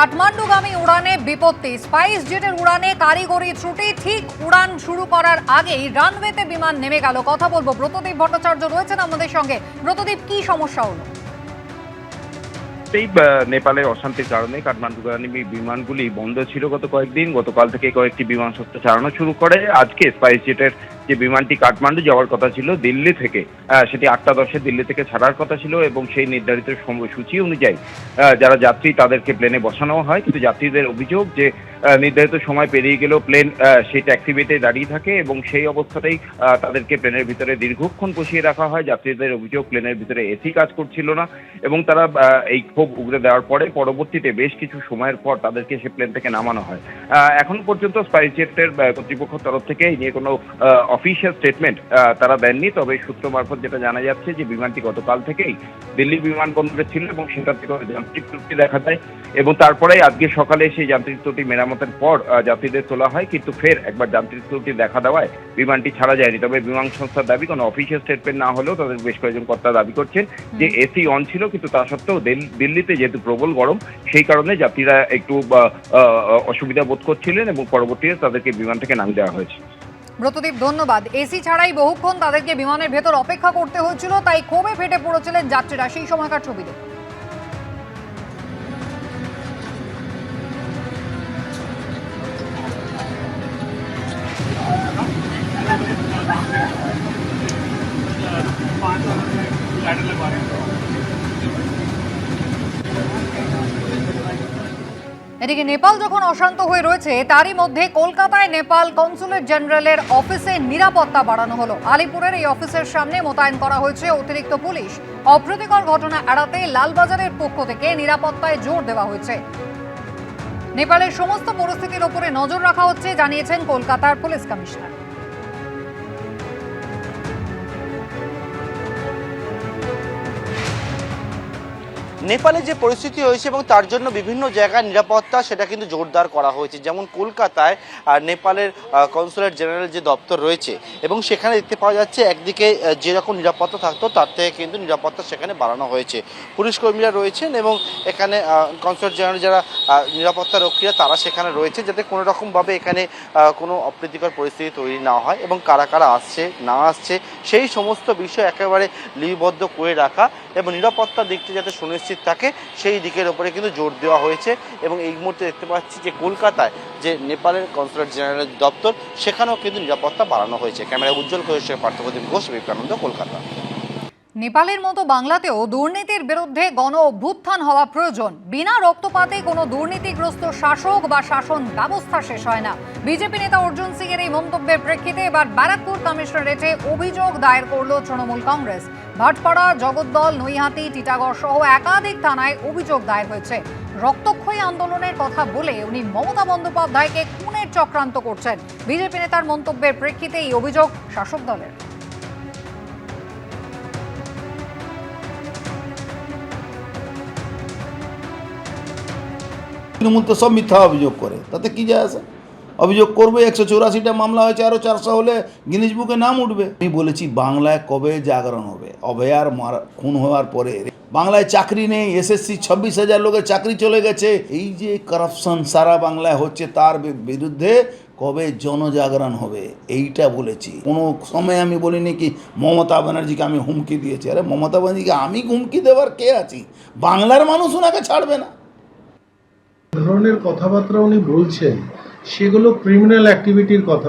কাঠমান্ডুগামী উড়ানে বিপত্তি। স্পাইস জেটের উড়ানে কারিগরি ত্রুটি, ঠিক উড়ান শুরু করার আগেই রানওয়েতে বিমান নেমে গেল। কথা বলব ব্রতদীপ ভট্টাচার্য রয়েছেন আমাদের সঙ্গে। ব্রতদীপ কি সমস্যা হলো? নেপালের অশান্তির কারণে কাঠমান্ডুগামী বিমানগুলি বন্ধ ছিল গত কয়েকদিন। গতকাল থেকে কয়েকটি বিমান সত্য চালানো শুরু করে। আজকে স্পাইস জেটের যে বিমানটি কাঠমান্ডু যাওয়ার কথা ছিল দিল্লি থেকে সেটি আটটা দশে দিল্লি থেকে ছাড়ার কথা ছিল এবং সেই নির্ধারিত সময়সূচি অনুযায়ী যারা যাত্রী তাদেরকে প্লেনে বসানো হয়। কিন্তু যাত্রীদের অভিযোগ যে নির্ধারিত সময় পেরিয়ে গেলেও প্লেন সেই ট্যাক্সিবেতে দাঁড়িয়ে থাকে এবং সেই অবস্থাতেই তাদেরকে প্লেনের ভিতরে দীর্ঘক্ষণ বসিয়ে রাখা হয়। যাত্রীদের অভিযোগ প্লেনের ভিতরে এসি কাজ করছিল না এবং তারা এই ক্ষোভ উগড়ে দেওয়ার পরে পরবর্তীতে বেশ কিছু সময়ের পর তাদেরকে সে প্লেন থেকে নামানো হয়। এখন পর্যন্ত স্পাইস জেটের আহ, তরফ থেকে এই নিয়ে কোনো অফিসিয়াল স্টেটমেন্ট তারা দেননি। তবে সূত্র মারফত যেটা জানা যাচ্ছে যে বিমানটি গতকাল থেকেই দিল্লি বিমানবন্দরে ছিল এবং সেটা থেকে যান্ত্রিক ত্রুটি দেখা যায়। এবং তারপরে আজকে সকালে সেই যান্ত্রিক ত্রুটি মেরামতের পর যাত্রীদের তোলা হয়। কিন্তু ফের একবার যান্ত্রিক ত্রুটি দেখা দেওয়ায় বিমানটি ছাড়া যায়নি। তবে বিমান সংস্থার দাবি কোনো অফিসিয়াল স্টেটমেন্ট না হলেও তাদের বেশ কয়েকজন কর্তা দাবি করছেন যে এসি অন ছিল কিন্তু তা সত্ত্বেও দিল্লিতে যেহেতু প্রবল গরম সেই কারণে যাত্রীরা একটু অসুবিধা বোধ করছিলেন এবং পরবর্তীতে তাদেরকে বিমান থেকে নামিয়ে দেওয়া হয়েছে। ব্রতদীপ ধন্যবাদ। এসি ছাড়াই বহুক্ষণ তাদেরকে বিমানের ভেতর অপেক্ষা করতে হয়েছিল, তাই ক্ষোভে ফেটে পড়েছিলেন যাত্রীরা। সেই সময়কার ছবি। এদিকে নেপাল যখন অশান্ত হয়ে রয়েছে, তারই মধ্যে কলকাতায় নেপাল কনসুলেট জেনারেলের অফিসে নিরাপত্তা বাড়ানো হলো। আলিপুরের এই অফিসের সামনে মোতায়েন করা হয়েছে অতিরিক্ত পুলিশ। অপ্রীতিকর ঘটনা এড়াতে লালবাজারের পক্ষ থেকে নিরাপত্তায় জোর দেওয়া হয়েছে। নেপালের সমস্ত পরিস্থিতির ওপরে নজর রাখা হচ্ছে, জানিয়েছেন কলকাতার পুলিশ কমিশনার। নেপালে যে পরিস্থিতি হয়েছে এবং তার জন্য বিভিন্ন জায়গায় নিরাপত্তা, সেটা কিন্তু জোরদার করা হয়েছে। যেমন কলকাতায় নেপালের কনসুলেট জেনারেল যে দপ্তর রয়েছে, এবং সেখানে দেখতে পাওয়া যাচ্ছে একদিকে যেরকম নিরাপত্তা থাকতো, তার থেকে কিন্তু নিরাপত্তা সেখানে বাড়ানো হয়েছে। পুলিশ কর্মীরা রয়েছেন এবং এখানে কনসুলেট জেনারেল যারা নিরাপত্তা রক্ষীরা, তারা সেখানে রয়েছে, যাতে কোনো রকমভাবে এখানে কোনো অপ্রীতিকর পরিস্থিতি তৈরি না হয় এবং কারা কারা আসছে, না আসছে, সেই সমস্ত বিষয় একেবারে লিপিবদ্ধ করে রাখা এবং নিরাপত্তার দিকটি যাতে সুনিশ্চিত থাকে, সেই দিকের ওপরে কিন্তু জোর দেওয়া হয়েছে এবং এই মুহূর্তে দেখতে পাচ্ছি যে কলকাতায় যে নেপালের কনসুলেট জেনারেল দপ্তর, সেখানেও কিন্তু নিরাপত্তা বাড়ানো হয়েছে। ক্যামেরা উজ্জ্বল ঘোষের পার্থপ্রদীপ ঘোষ, বিবেকানন্দ, কলকাতা। নেপালের মতো বাংলাতেও দুর্নীতির বিরুদ্ধে গণ অভ্যুত্থান হওয়া প্রয়োজন। বিনা রক্তপাতে কোনো দুর্নীতিগ্রস্ত শাসক বা শাসন ব্যবস্থা শেষ হয় না। বিজেপি নেতা অর্জুন সিং এর এই মন্তব্যের প্রেক্ষিতে এবার ব্যারাকপুর কমিশনারেটে অভিযোগ দায়ের করল তৃণমূল কংগ্রেস। ভাটপাড়া, জগদ্দল, নৈহাটি, টিটাগড় সহ একাধিক থানায় অভিযোগ দায়ের হয়েছে। রক্তক্ষয়ী আন্দোলনের কথা বলে উনি মমতা বন্দ্যোপাধ্যায়কে খুনের চক্রান্ত করছেন। বিজেপি নেতার মন্তব্যের প্রেক্ষিতে এই অভিযোগ শাসক দলের। তৃণমূল তো সব মিথ্যা অভিযোগ করে। তাতে কি যায় আসে অভিযোগ করবে, একশো চৌরাশিটা মামলা হয়েছে আরও চারশো হলে গিনিজ বুকে নাম উঠবে। আমি বলেছি, বাংলায় কবে জাগরণ হবে? অভয়ার মার খুন হওয়ার পরে। বাংলায় চাকরি নেই এসএসসি ছাব্বিশ হাজার লোকের চাকরি চলে গেছে। এই যে কারাপশন সারা বাংলায় হচ্ছে, তার বিরুদ্ধে কবে জনজাগরণ হবে? এইটা বলেছি। কোনো সময় আমি বলিনি কি মমতা ব্যানার্জিকে আমি হুমকি দিয়েছি। আরে, মমতা ব্যানার্জিকে আমি হুমকি দেওয়ার কে আছি? বাংলার মানুষ ওনাকে ছাড়বে না। ধরনের কথাবার্তা উনি বলছেন, সেগুলো ক্রিমিনাল অ্যাক্টিভিটির কথা।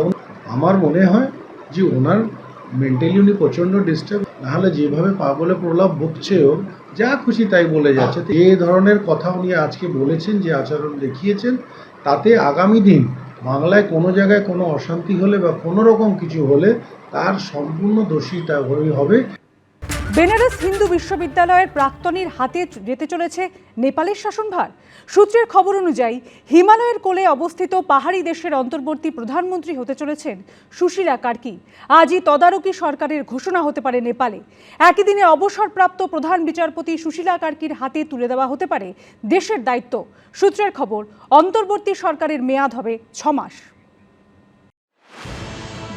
আমার মনে হয় যে ওনার মেন্টালি উনি প্রচণ্ড ডিস্টার্ব নাহলে যেভাবে পাগলে প্রলাপ ভুগছেও যা খুশি তাই বলে যাচ্ছে। এই ধরনের কথা উনি আজকে বলেছেন, যে আচরণ দেখিয়েছেন, তাতে আগামী দিন বাংলায় কোনো জায়গায় কোনো অশান্তি হলে বা কোনো রকম কিছু হলে তার সম্পূর্ণ দোষীটা হবে। বেনারস হিন্দু বিশ্ববিদ্যালয়ের প্রাক্তনীর হাতে যেতে চলেছে নেপালের শাসনভার। সূত্রের খবর অনুযায়ী, হিমালয়ের কোলে অবস্থিত পাহাড়ি দেশের অন্তর্বর্তী প্রধানমন্ত্রী হতে চলেছেন সুশীলা কার্কি। আজই তদারকি সরকারের ঘোষণা হতে পারে নেপালে। একই দিনে অবসরপ্রাপ্ত প্রধান বিচারপতি সুশীলা কার্কির হাতে তুলে দেওয়া হতে পারে দেশের দায়িত্ব। সূত্রের খবর, অন্তর্বর্তী সরকারের মেয়াদ হবে ছমাস মাস।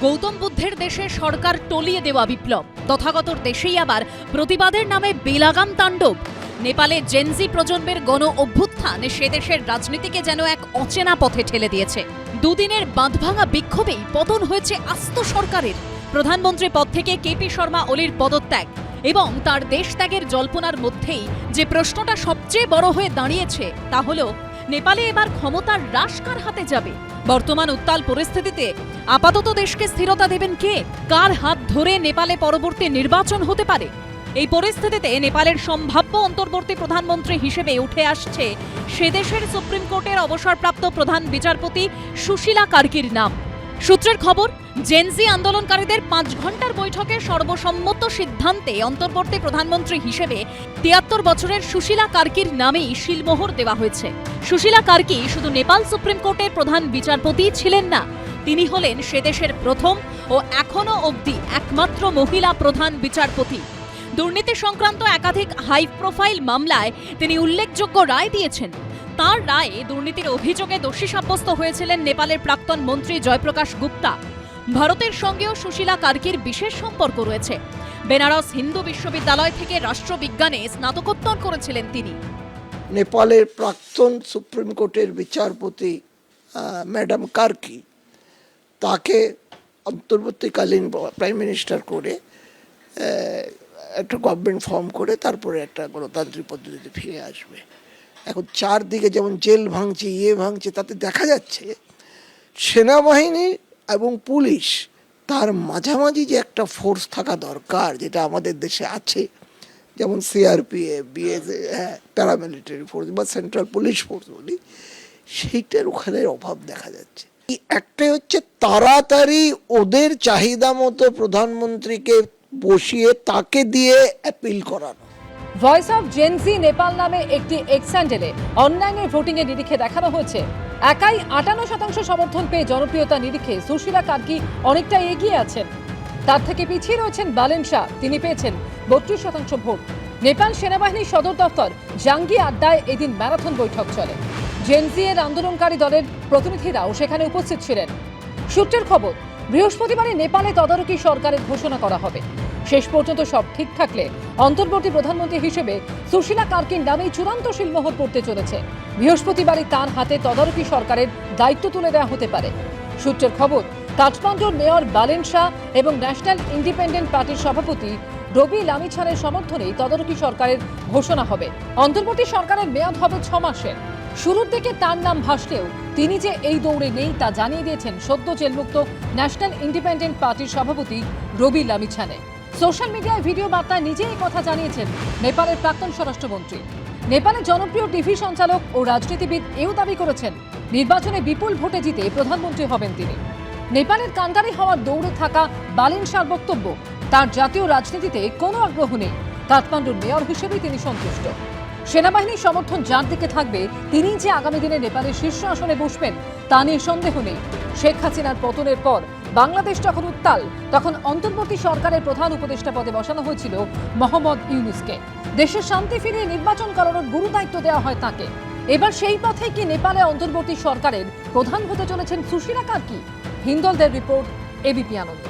গৌতম বুদ্ধের দেশে সরকার টলিয়ে দেওয়া বিপ্লব। তথাগতর দেশেই আবার প্রতিবাদের নামে বেলাগাম তাণ্ডব। নেপালে জেনজি প্রজন্মের গণ অভ্যুত্থান সে দেশের রাজনীতিকে যেন এক অচেনা পথে ঠেলে দিয়েছে। দুদিনের বাঁধভাঙা বিক্ষোভেই পতন হয়েছে আস্ত সরকারের। প্রধানমন্ত্রী পদ থেকে কেপি শর্মা ওলির পদত্যাগ এবং তার দেশ ত্যাগের জল্পনার মধ্যেই যে প্রশ্নটা সবচেয়ে বড় হয়ে দাঁড়িয়েছে তা হলো নেপালে এবার ক্ষমতার হ্রাস কার হাতে যাবে? বর্তমান উত্তাল পরিস্থিতিতে আপাতত দেশকে স্থিরতা দেবেন কে? কার হাত ধরে নেপালে পরবর্তী নির্বাচন হতে পারে? এই পরিস্থিতিতে নেপালের সম্ভাব্য অন্তর্বর্তী প্রধানমন্ত্রী হিসেবে উঠে আসছে সে দেশের সুপ্রিম কোর্টের অবসরপ্রাপ্ত প্রধান বিচারপতি সুশীলা কার্কির নাম। সূত্রের খবর জেনজি আন্দোলনকারীদের পাঁচ ঘণ্টার বৈঠকে সর্বসম্মত সিদ্ধান্তে অন্তর্বর্তী প্রধানমন্ত্রী হিসেবে তিয়াত্তর বছরের সুশীলা কার্কির নামেই শিলমোহর দেওয়া হয়েছে। সুশীলা কার্কি শুধু নেপাল সুপ্রিম কোর্টের প্রধান বিচারপতি ছিলেন না, তিনি হলেন সে দেশের প্রথম ও এখনও অবধি একমাত্র মহিলা প্রধান বিচারপতি। দুর্নীতি সংক্রান্ত একাধিক হাই প্রোফাইল মামলায় তিনি উল্লেখযোগ্য রায় দিয়েছেন। তার রায়ে দুর্নীতির অভিযোগে দোষী সাব্যস্ত হয়েছিলেন নেপালের প্রাক্তন মন্ত্রী জয়প্রকাশ গুপ্তা। ভারতের সঙ্গেও সুশীলা কার্কির বিশেষ সম্পর্ক রয়েছে। বেনারস হিন্দু বিশ্ববিদ্যালয় থেকে রাষ্ট্রবিজ্ঞানে স্নাতকোত্তর করেছিলেন তিনি। নেপালের প্রাক্তন সুপ্রিম কোর্টের বিচারপতি ম্যাডাম কার্কি তাকে অন্তর্বর্তীকালীন প্রাইম মিনিস্টার করে একটা গভর্নমেন্ট ফর্ম করে, তারপরে একটা গণতান্ত্রিক পদ্ধতিতে ফিরে আসবে। এখন চারদিকে যেমন জেল ভাঙছে ইয়ে ভাঙছে, তাতে দেখা যাচ্ছে সেনাবাহিনী এবং পুলিশ তার মাঝামাঝি যে একটা ফোর্স থাকা দরকার যেটা আমাদের দেশে আছে, যেমন সিআরপিএফ বিএস প্যারামিলিটারি ফোর্স বা সেন্ট্রাল পুলিশ ফোর্স বলি, সেইটার ওখানে অভাব দেখা যাচ্ছে। একটাই হচ্ছে তাড়াতাড়ি ওদের চাহিদা মতো প্রধানমন্ত্রীকে বসিয়ে তাকে দিয়ে অ্যাপিল করানো। ভয়েস অফ জেনজি নেপাল নামে একটি এক্সান্ডেলে অনলাইনে ভোটিং এর নিরিখে দেখানো হয়েছে। একাই আটান্ন শতাংশ সমর্থন পেয়ে জনপ্রিয়তা নিরিখে সুশীলা কার্কি অনেকটা এগিয়ে আছেন। তার থেকে পিছিয়ে রয়েছেন বালেন শাহ, তিনি পেয়েছেন বত্রিশ শতাংশ ভোট। নেপাল সেনাবাহিনীর সদর দপ্তর জাঙ্গি আড্ডায় এদিন ম্যারাথন বৈঠক চলে। জেনজি এর আন্দোলনকারী দলের প্রতিনিধিরাও সেখানে উপস্থিত ছিলেন। সূত্রের খবর বৃহস্পতিবারে নেপালে তদারকি সরকারের ঘোষণা করা হবে। শেষ পর্যন্ত সব ঠিক থাকলে অন্তর্বর্তী প্রধানমন্ত্রী হিসেবে সুশীলা কার্কির নামেই চূড়ান্ত শিলমোহর পড়তে চলেছে। বৃহস্পতিবারই তার হাতে তদারকি সরকারের দায়িত্ব তুলে দেওয়া হতে পারে। সূত্রের খবর, কাঠমান্ডুর মেয়র বালেন শাহ এবং ন্যাশনাল ইন্ডিপেন্ডেন্ট পার্টির সভাপতি রবি লামিছানের সমর্থনেই তদারকি সরকারের ঘোষণা হবে। অন্তর্বর্তী সরকারের মেয়াদ হবে ছ মাসের শুরুর দিকে তার নাম ভাসলেও তিনি যে এই দৌড়ে নেই তা জানিয়ে দিয়েছেন সদ্য জেলমুক্ত ন্যাশনাল ইন্ডিপেন্ডেন্ট পার্টির সভাপতি রবি লামিছানে সোশ্যাল মিডিয়ায় ভিডিও বার্তায় নিজেই এই কথা জানিয়েছেন নেপালের প্রাক্তন স্বরাষ্ট্রমন্ত্রী। নেপালের জনপ্রিয় টিভি সঞ্চালক ও রাজনীতিবিদ এও দাবি করেছেন, নির্বাচনে বিপুল ভোটে জিতে প্রধানমন্ত্রী হবেন তিনি। নেপালের কান্ডারি হওয়ার দৌড়ে থাকা বালিন শাহর বক্তব্য তার জাতীয় রাজনীতিতে কোনো আগ্রহ নেই। কাঠমান্ডুর মেয়র হিসেবেই তিনি সন্তুষ্ট। সেনাবাহিনীর সমর্থন যার দিকে থাকবে তিনি যে আগামী দিনে নেপালের শীর্ষ আসনে বসবেন, তা নিয়ে সন্দেহ নেই। শেখ হাসিনার পতনের পর বাংলাদেশ যখন উত্তাল, তখন অন্তর্বর্তী সরকারের প্রধান উপদেষ্টা পদে বসানো হয়েছিল মোহাম্মদ ইউনুসকে। দেশের শান্তি ফিরিয়ে নির্বাচন করানোর গুরু দায়িত্ব দেওয়া হয় তাকে। এবার সেই পথে কি নেপালে অন্তর্বর্তী সরকারের প্রধান হতে চলেছেন সুশীলা কার্কি? হিন্দলদের রিপোর্ট এবিপি আনন্দ।